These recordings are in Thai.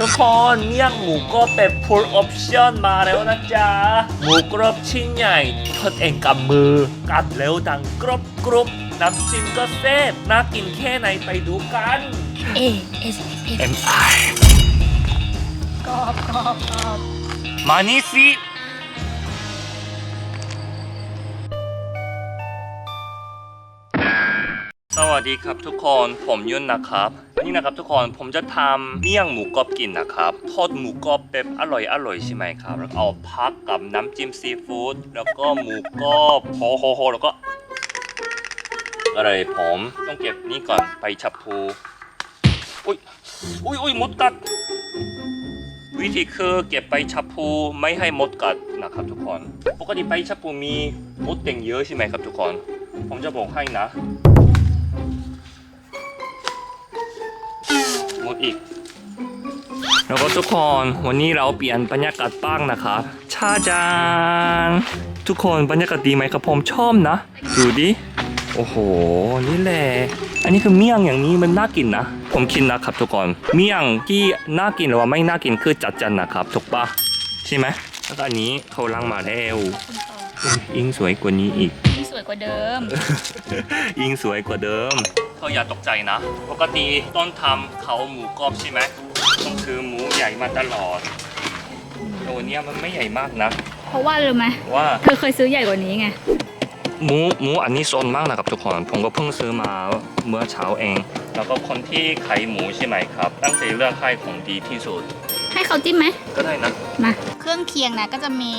ทุกคนเมี่ยงหมูกรอบแบบ full option มาแล้วนะจ๊ะ หมูกรอบชิ้นใหญ่ทอดเองกับมือ กัดแล้วดังกรอบกรุบน้ำจิ้มก็แซ่บน่ากินแค่ไหนไปดูกัน A S S M I กรอบกรอบกรอบมานี่สิสวัสดีครับทุกคนผมยุ่นนะครับ นี่นะครับทุกคนผมจะทำเมี่ยงหมูกรอบกินนะครับทอดหมูกรอบแบบอร่อยอร่อยใช่ไหมครับแล้วเอาพักกับน้ำจิ้มซีฟู้ดแล้วก็หมูกรอบโฮโฮโฮแล้วก็อะไรผมต้องเก็บนี่ก่อนไปชับพูอุ้ยอุ้ยอุ้ยมดกัด วิธีคือเก็บใบชะพูไม่ให้มดกัดนะครับทุกคนปกติใบชะพูมีมดเต็งเยอะใช่ไหมครับทุกคน ผมจะบอกให้นะ มดอีก แล้วก็ทุกคนวันนี้เราเปลี่ยนบรรยากาศบ้างนะครับชาจานทุกคนบรรยากาศดีไหมครับผมชอบนะ ดูดิ โอ้โห นี่แหละ อันนี้คือเมี่ยงอย่างนี้มันน่ากินนะ ผมคิดนะครับทุกคน เมี่ยงที่น่ากินหรือว่าไม่น่ากินคือจัดจันนะครับถูกปะใช่ไหมแล้วก็อันนี้เขาล้างมาแล้วอุ๊ยยิ่งสวยกว่านี้อีกนี่สวยกว่าเดิมยิ่งสวยกว่าเดิม เขาอย่าตกใจนะ ปกติต้นทำเขาหมูกรอบใช่ไหมต้องคือหมูใหญ่มาตลอดตัวเนี้ยมันไม่ใหญ่มากนะ เพราะว่ารู้ไหมว่า เธอเคยซื้อใหญ่กว่านี้ไง หมูหมูอันนี้โซนมากนะครับทุกคน ผมก็เพิ่งซื้อมาเมื่อเช้าเอง แล้วก็คนที่ขายหมูใช่ไหมครับ ตั้งใจเลือกให้ของดีที่สุด ให้เขาจิ้มไหม ก็ได้นะ มา เครื่องเคียงนะก็จะมี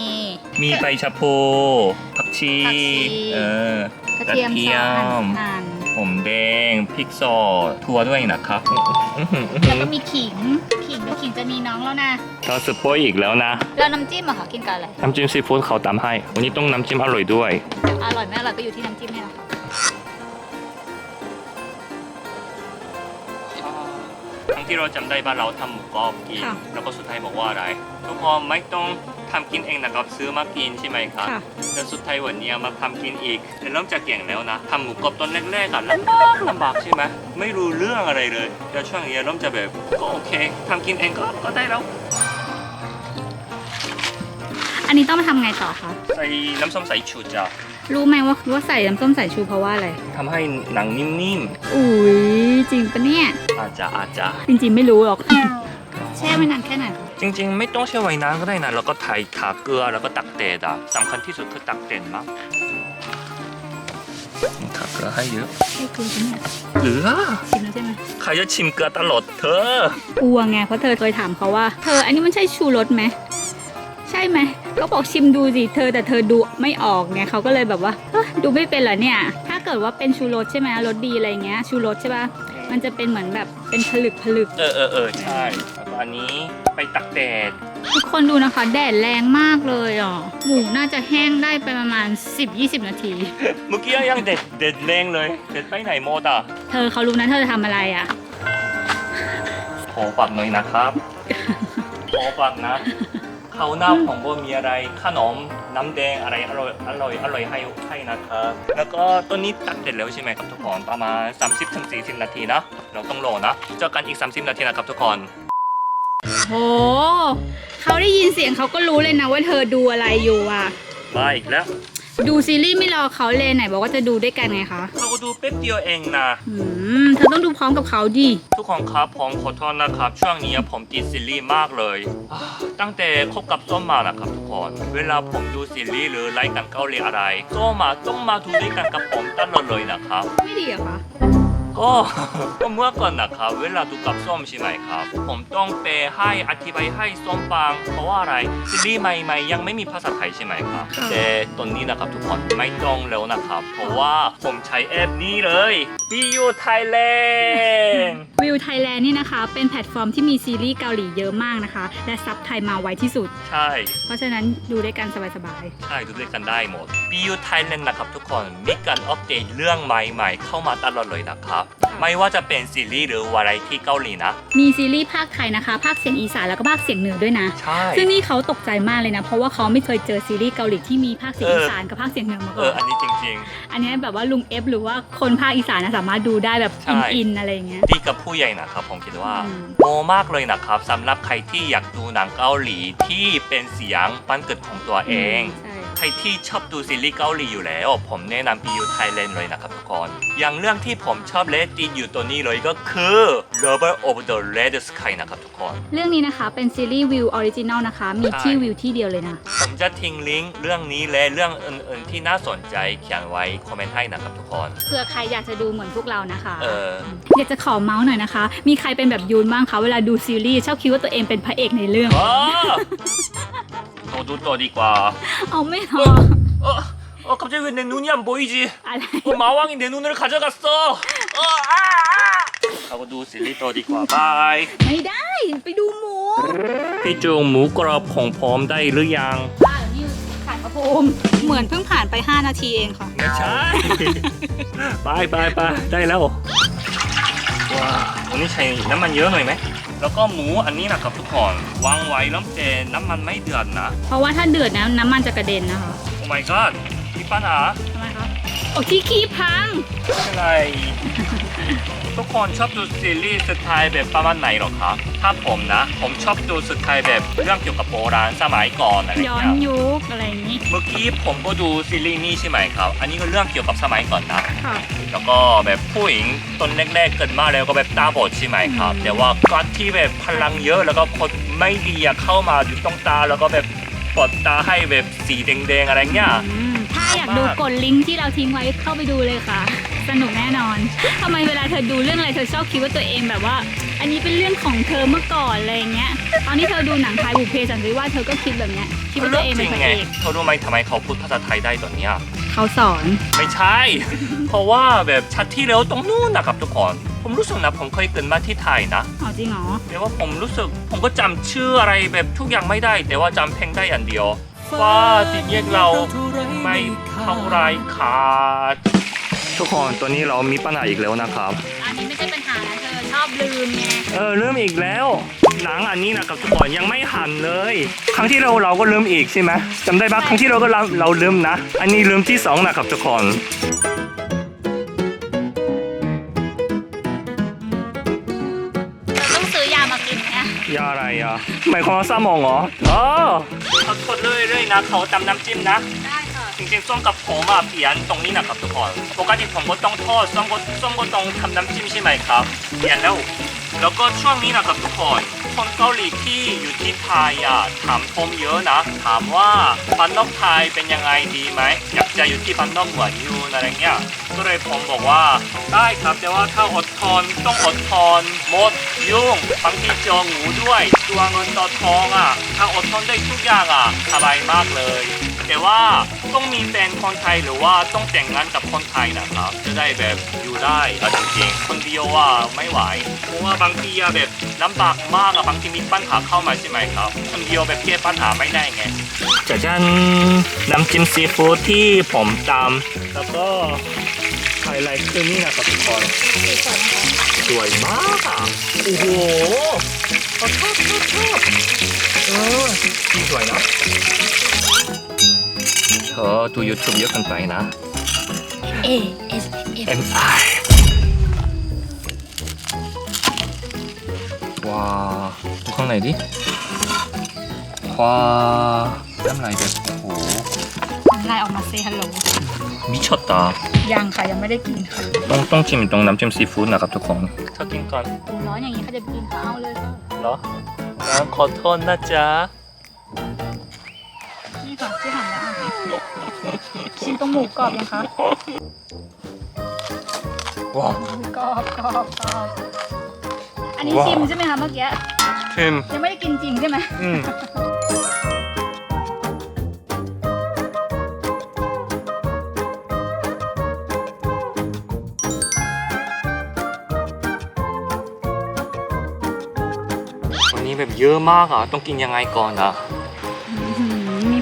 มีใบชะพลูผักชี ผักชี เออกระเทียมกระเทียซอมสหั่น หอมแดงพริกซอสถั่วด้วยนะครับอื้อหือๆแล้วก็มีขิง ขิงดูขิงจะมีน้องแล้วนะ เราสปอยอีกแล้วนะ แล้วน้ำจิ้มอะค่ะกินกับอะไร น้ำจิ้มซีฟู้ดเขาตามให้ วันนี้ต้องน้ำจิ้มอร่อยด้วย อร่อยไม่อร่อยก็อยู่ที่น้ำจิ้มเนี่ยแหละค่ะทั้งที่เราจำได้ว่าเราทำหมูกรอบกินแล้วก็สุดท้ายบอกว่าอะไร ทุกคนไม่ต้อง ทำกินเองนะครับซื้อมากินใช่ไหมครับค่ะ แล้วสุดท้ายวันนี้มาทำกินอีกแต่เริ่มจะเก่งแล้วนะทำหมูกรอบตอนแรกๆอะลำบากลำบากใช่ไหมไม่รู้เรื่องอะไรเลยแต่ช่วงนี้เริ่มจะแบบก็โอเคทำกินเองก็ก็ได้แล้วอันนี้ต้องมาทำไงต่อคะ ใส่น้ำส้มสายชูจ้ะรู้ไหมว่าว่าใส่น้ำส้มสายชูเพราะว่าอะไร ทำให้หนังนิ่มอุ้ยจริงปะเนี่ย ๆอาจจะอาจจะ จริงๆไม่รู้หรอก แช่ไม่นานแค่ไหนคะ จริงๆ ไม่ต้องแช่ไว้นานก็ได้นะแล้วก็ไทยทาเกลือแล้วก็ตักเตดอะสำคัญที่สุดคือตักเตดมากทาเกลือให้เยอะให้คุณชิมเนี่ยเกลือชิมแล้วใช่ไหมใครจะชิมเกลือตลอดเธอกลัวไงเพราะเธอเคยถามเขาว่า เธออันนี้มันใช่ชูรสไหมใช่ไหมก็บอกชิมดูสิเธอแต่เธอดูไม่ออกไงเขาก็เลยแบบว่าเอ้อดูไม่เป็นเหรอเนี่ย ถ้าเกิดว่าเป็นชูรสใช่ไหมรสดีอะไรเงี้ยชูรสใช่ป่ะมันจะเป็นเหมือนแบบเป็นผลึกผลึกเออเออเออใช่แล้วก็อันนี้ ไปตักแดด ทุกคนดูนะคะ แดดแรงมากเลยอะหมูน่าจะแห้งได้ไปประมาณ 10-20 นาที เมื่อกี้ยังเด็ดเด็ดแรงเลย เด็ดไปไหนโมดอะเธอเขารู้นะเธอจะทำอะไรอะ ขอฝากหน่อยนะครับ ขอฝากนะเขาวหน้าของโบมีอะไรขนมน้ำแดงอะไรอร่อยอร่อยอร่อยให้ให้นะครับ แล้วก็ตัวนี้ตักเสร็จแล้วใช่ไหมครับทุกคนประมาณ 30-40 นาทีนะ เราต้องรอนะ เจอกันอีก 30 นาทีนะครับทุกคน โห เขาได้ยินเสียงเขาก็รู้เลยนะว่าเธอดูอะไรอยู่อะ มาอีกแล้ว ดูซีรีส์ไม่รอเขาเลยไหนบอกว่าจะดูด้วยกันไงคะเขาก็ดูแป๊บเดียวเองนะ อืมเธอต้องดูพร้อมกับเขาดิ ทุกคนครับผมขอโทษนะครับ ช่วงนี้ผมติดซีรีส์มากเลยอ่าตั้งแต่คบกับส้มมานะครับทุกคนเวลาผมดูซีรีส์หรือรายการเกาหลีอะไรส้มมาต้องมาดูด้วยกันกับผมตลอดเลยนะครับ ไม่ดีเหรอคะ ก็ ก็เมื่อก่อนนะครับ เวลาดูกับส้มใช่ไหมครับ ผมต้องไปให้อธิบายให้ส้มฟังเพราะว่าอะไรซีรีส์ใหม่ๆยังไม่มีภาษาไทยใช่ไหมครับค่ะ แต่ตอนนี้นะครับทุกคนไม่ต้องแล้วนะครับ เพราะว่าผมใช้แอปนี้เลย BU Thailand วิวไทยแลนด์นี่นะคะ เป็นแพลตฟอร์มที่มีซีรีส์เกาหลีเยอะมากนะคะ และซับไทยมาไวที่สุด ใช่ เพราะฉะนั้นดูด้วยกันสบายใช่ดูด้วยกันได้หมด BU Thailand นะครับทุกคนมีการอัปเดตเรื่องใหม่ๆ เข้ามาตลอดเลยนะครับ ไม่ว่าจะเป็นซีรีส์หรือวาไรที่เกาหลีนะ มีซีรีส์ภาคไทยนะคะภาคเสียงอีสานแล้วก็ภาคเสียงเหนือด้วยนะใช่ ซึ่งนี่เขาตกใจมากเลยนะ เพราะว่าเขาไม่เคยเจอซีรีส์เกาหลีที่มีภาคเสียงเอออีสานกับภาคเสียงเหนือมาเอก่ออนอันนี้จริง อันนี้แบบว่าลุงเอฟหรือว่าคนภาคอีสานนะสามารถดูได้แบบใช่ อินอินๆอะไรอย่างเงี้ย ๆ ดีกับผู้ใหญ่นะครับผมคิดว่าอืม โมมากเลยนะครับสำหรับใครที่อยากดูหนังเกาหลีที่เป็นเสียงบ้านเกิดของตัวเอง ใช่ใค รที่ชอบดูซีรีส์เกาหลีอยู่แล้ว ผมแนะนำ BU Thailand เลยนะครับทุกคน อย่างเรื่องที่ผมชอบและติดอยู่ตัวนี้เลยก็คือ Lover of the Red Sky นะครับทุกคน เรื่องนี้นะคะเป็นซีรีส์วิวออริจินอลนะคะ มีที่ใช่วิวที่เดียวเลยนะ ผมจะทิ้งลิงก์เรื่องนี้และเรื่องอื่นๆที่น่าสนใจเขียนไว้คอมเมนต์ให้นะครับทุกคน เผื่อใครอยากจะดูเหมือนพวกเรานะคะเอออยากจะขอเมาส์หน่อยนะคะ มีใครเป็นแบบยูนบ้างคะเวลาดูซีรีส์ชอบคิดว่าตัวเองเป็นพระเอกในเรื่อง อ๋อตัวดูตัวดีกว่า เอาไม่หรอ 어, 어 갑자기 왜 내 눈이 안 보이지? อะไร 어, 마왕이 내 눈을 가져갔어. 어, 아, 아. 하고 누 실리 또ดีกว่า 바이. ไม่ได้ไปดูหมู พี่จูงหมูกรอบของผมได้หรือยัง อ่านี่ผ่านพระภูมิเหมือนเพิ่งผ่านไป 5 นาทีเองค่ะ ไม่ใช่ ไปไปไปได้แล้ว ว้าววันนี้ใช้น้ำมันเยอะหน่อยไหม แล้วก็หมูอันนี้นะครับทุกคนวางไว้แล้วแต่น้ำมันไม่เดือดนะเพราะว่าถ้าเดือดนะน้ำมันจะกระเด็นนะคะโอ้ my god มีปัญหาทำไมคะโอ้ที่ขี้พังไม่เป็นไร ทุกคนชอบดูซีรีส์สไตล์แบบประมาณไหนหรอครับ ถ้าผมนะ ผมชอบดูสไตล์แบบเรื่องเกี่ยวกับโบราณสมัยก่อนอะไรย้อนเงี้ยยุคอะไรอย่างนี้ เมื่อกี้ผมก็ดูซีรีส์นี้ใช่ไหมครับ อันนี้ก็เรื่องเกี่ยวกับสมัยก่อนนะ ค่ะ แล้วก็แบบผู้หญิงตอนแรกๆเกิดมาแล้วก็แบบตาบอดใช่ไหมครับ แต่ว่าการที่แบบพลังเยอะแล้วก็คนไม่ดีอะเข้ามาอยู่ตรงตาแล้วก็แบบปลดตาให้แบบสีแดงๆอะไรเงี้ย อืมถ้าอยากดูกดลิงก์ที่เราทิ้งไว้เข้าไปดูเลยค่ะ สนุกแน่นอนทำไมเวลาเธอดูเรื่องอะไรเธอชอบคิดว่าตัวเองแบบว่า อันนี้เป็นเรื่องของเธอเมื่อก่อนอะไรอย่างเงี้ย ตอนที่เธอดูหนังไทยบุพเพสันนิวาสเธอก็คิดแบบเนี้ยคิดว่าตัวเองเป็นพระไงเอกเขารู้ไหมทำไมเขาพูดภาษาไทยได้ตอนเนี้ยเขาสอน ไม่ใช่ เพราะว่าแบบชัดที่แล้วตรงนู้นนะครับทุกคนผมรู้สึกนะผมเคยเกิดมาที่ไทยนะอ๋อจริงเหรอแต่ว่าผมรู้สึกผมก็จำชื่ออะไรแบบทุกอย่างไม่ได้ แต่ว่าจำเพลงได้อย่างเดียวว่าที่เรียกเราไม่เท่าไรขาด ทุกคนตัวนี้เรามีปัญหาอีกแล้วนะครับ อันนี้ไม่ใช่ปัญหานะเธอชอบลืมไงเออลืมอีกแล้วหนังอันนี้นะครับทุกคนยังไม่หันเลย ครั้งที่เราเราก็ลืมอีกใช่ไหมจำได้ปะครั้งที่เราก็เราเราลืมนะ อันนี้ลืมที่สองนะครับทุกคนเธอต้องซื้อยามากินนะยาอะไรอะหมายความว่าสมองเหรออ๋อขอโทษเลยเลยนะเขาตำน้ำจิ้มนะ ได้ค่ะจ ริงๆส้มกับผมอะเปลี่ยนตรงนี้นะครับทุกคนปกติผมก็ต้องทอดส้มก็ส้มก็ต้องทำน้ำจิ้มใช่ไหมครับเปลี่ยนแล้ว แล้วก็ช่วงนี้นะครับทุกคนคนเกาหลีที่อยู่ที่ไทยอะถามผมเยอะนะ ถามว่าบ้านนอกไทยเป็นยังไงดีไหมอยากจะอยู่ที่บ้านนอกเหมือนยูนอะไรเงี้ยก็เลยผมบอกว่าได้ครับแต่ว่าถ้าอดทนต้องอดทนหมดยุ่งบางทีจองหูด้วยตัวเงินตัวทองอะถ้าอดทนได้ทุกอย่างอะสบายมากเลย แต่ว่าต้องมีแฟนคนไทยหรือว่าต้องแต่งงานกับคนไทยนะครับ จะได้แบบอยู่ได้เอาจริงๆคนเดียวว่าไม่ไหวเพราะว่าบางทีอะแบบลำบากมากอะบางทีมีปัญหาเข้ามาใช่ไหมครับ คนเดียวแบบแก้ปัญหาไม่ได้ไงจะจันน้ำจิ้มซีฟู้ดที่ผมตำแล้วก็ไฮไลท์คือนี่นะครับทุกคนสวยมากอะโอ้โหชอบชอบชอบชอบเออสวยนะ เธอดู YouTube เยอะเกินไปนะเอเอสเอ M I ว้าดูข้างในดิว้าน้ำลายแบบโอ้โหไลน์ออกมาเซฮัลโหลมิชตายังค่ะ ยังไม่ได้กินค่ะต้องต้องชิมตรงน้ำจิ้มซีฟู้ดนะครับทุกคนถ้ากินก่อนโอ้ร้อนอย่างนี้เขาจะกินข้าวเลยค่ะเหรอน้ำขอโทษนะจ๊ะนี่ค่ะที่หั่นแล้วอะ ชิมตรงหมูกรอบยังคะว้าวหมูกรอบกรอบกรอบอันนี้ว้าวชิมใช่ไหมคะเมื่อกี้ชิมยังไม่ได้กินจริงใช่ไหมอืมวันนี้แบบเยอะมากอะต้องกินยังไงก่อนอะอื้อหือมี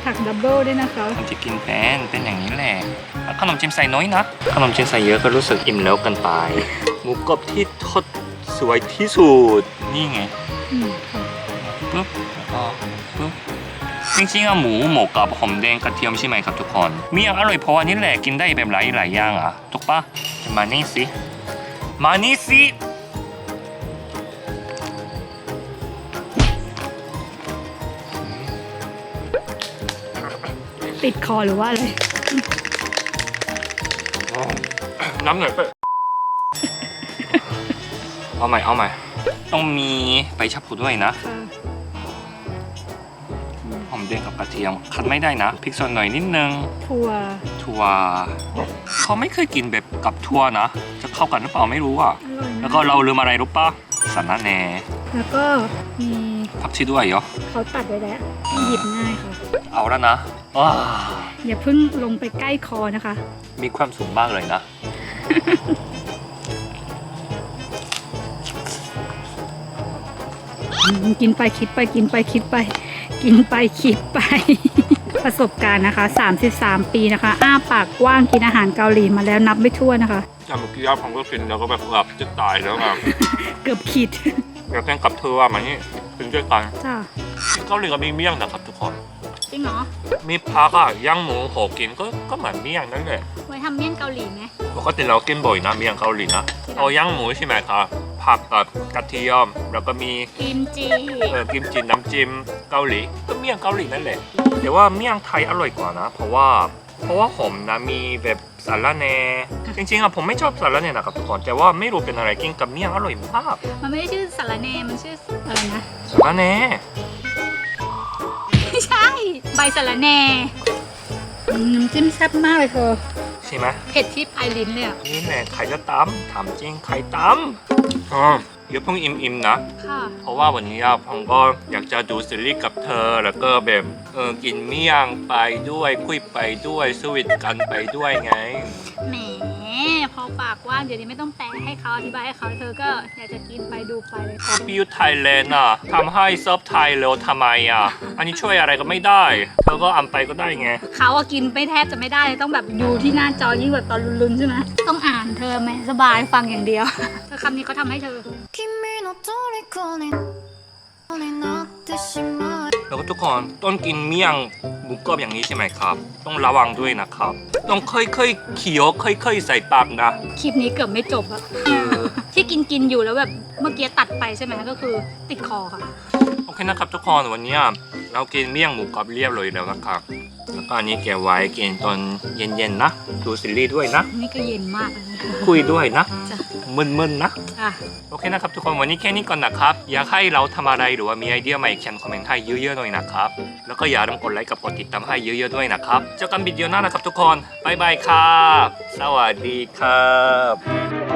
ผักดับเบิลด้วยนะคะผมจะกินเป็นเป็นอย่างนี้แหละแล้วขนมจีนใส่น้อยนะขนมจีนใส่เยอะก็รู้สึกอิ่มแล้วเกันไป หมูกรอบที่ทอดสวยที่สุดนี่ไงอืมค่ะปึ๊บแล้วก็ปึ๊บจริงๆอะหมูหมกกับหอมแดงกระเทียมใช่ไหมครับทุกคนเมี่ยงอร่อยเพราะว่านี่แหละกินได้แบบหลายหลายๆอย่างอะถูกปะมานี่สิมานี่สิ ติดคอหรือว่าอะไร น้ำหน่อยไปเอาใหม่เอาใหม่ ต้องมีใบชะพูด้วยนะค่ะหอมแดงกับกระเทียมคัดไม่ได้นะพริกสดหน่อยนิดนึง ถั่วถั่วเขาไม่เคยกินแบบกับถั่วนะ จะเข้ากันหรือเปล่าไม่รู้อะ อร่อยนะแล้วก็เราลืมอะไรรู้ปะสาระแหน่แล้วก็มีผักชีด้วยเหรอเขาตัดไว้แล้วหยิบง่ายค่ะ เอาแล้วนะว้าอย่าเพิ่งลงไปใกล้คอนะคะ มีความสูงมากเลยนะอืมกินไปคิดไปกินไปคิดไป กินไปคิดไป ประสบการณ์นะคะ 33 ปีนะคะ อ้าปากกว้างกินอาหารเกาหลีมาแล้วนับไม่ถ้วนนะคะ จำเมื่อกี้ผมก็กินแล้วก็แบบเกือบจะตายแล้วแบบเกือบขีดอยากกินกับเธอมานี่กินด้วยกันจ้าที่เกาหลีก็มีเมี่ยงนะครับทุกคน จริงเหรอ มีผักอะย่างหมูโหกินก็ก็เหมือนเมี่ยงนั่นแหละไว้ทำเมี่ยงเกาหลีไหม ปกติเรากินบ่อยนะเมี่ยงเกาหลีนะเอาย่างหมูใช่ไหมครับผักกับกระเทียมแล้วก็มีกิมจิเออกิมจิน้ำจิ้มเกาหลีก็เมี่ยงเกาหลีนั่นแหละแต่ว่าเมี่ยงไทยอร่อยกว่านะ เพราะว่าเพราะว่าผมนะมีแบบสาระแหน่จริงๆอะผมไม่ชอบสาระแหน่นะครับทุกคนแต่ว่าไม่รู้เป็นอะไรกินกับเมี่ยงอร่อยมากมันไม่ได้ชื่อสารเนมันชื่ออะไรนะ สาระแหน่ไม่ใช่ใบสารแหน่อืมน้ำจิ้มแซ่บมากเลยเธอ ใช่ไหมเผ็ดที่ปลายลิ้นเลยอะนี่แหละใครจะตำถามจริงใครตำอ๋อเดี๋ยวเพิ่งอิ่มๆนะ ค่ะ เพราะว่าวันนี้อะผมก็อยากจะดูซีรีส์กับเธอ แล้วก็แบบเออกินเมี่ยงไปด้วย คุยไปด้วยสวิตกันไปด้วยไง แหมพอ ปากว่างเดี๋ยวนี้ไม่ต้องแปลให้เขาอธิบายให้เขาเธอก็อยากจะกินไปดูไปเลยค่ะ พี่ยุทธไทยแลนด์อ่ะทำให้ซับไทยเร็วทำไมอ่ะ อันนี้ช่วยอะไรก็ไม่ได้ เธอก็อ่านไปก็ได้ไง เขาอะกินไปแทบจะไม่ได้เลยต้องแบบดูที่หน้าจอยิ่งแบบตอนลุ้นๆใช่ไหมต้องอ่านเธอไหมสบายฟังอย่างเดียว เธอคำนี้เขาทำให้เธอ 君の虜にになってしま うแล้วก็ทุกคนต้องกินเมี่ยงหมูกรอบอย่างนี้ใช่ไหมครับ ต้องระวังด้วยนะครับ ต้องค่อยๆเคี้ยวค่อยๆใส่ปากนะ คลิปนี้เกือบไม่จบอะที่กินกินๆอยู่แล้วแบบเมื่อกี้ตัดไปใช่ไหมก็คือติดคอค่ะ โอเคนะครับทุกคนวันนี้เรากินเมี่ยงหมูกรอบเรียบร้อยแล้วนะครับ แล้วก็อันนี้เก็บไว้กินตอนเย็นๆนะ ดูซีรีส์ด้วยนะ นี่ก็เย็นมากเลยนะคุยด้วยนะ จ้ะมึนๆนะ อะโอเคนะครับทุกคนวันนี้แค่นี้ก่อนนะครับ อยากให้เราทำอะไรหรือว่ามีไอเดียใหม่เขียนคอมเมนต์ให้เยอะๆหน่อยนะครับ แล้วก็อย่าลืมกดไลค์กับกดติดตามให้เยอะๆด้วยนะครับเจอกันวิดีโอหน้านะครับทุกคนบ๊ายบายครับ สวัสดีครับ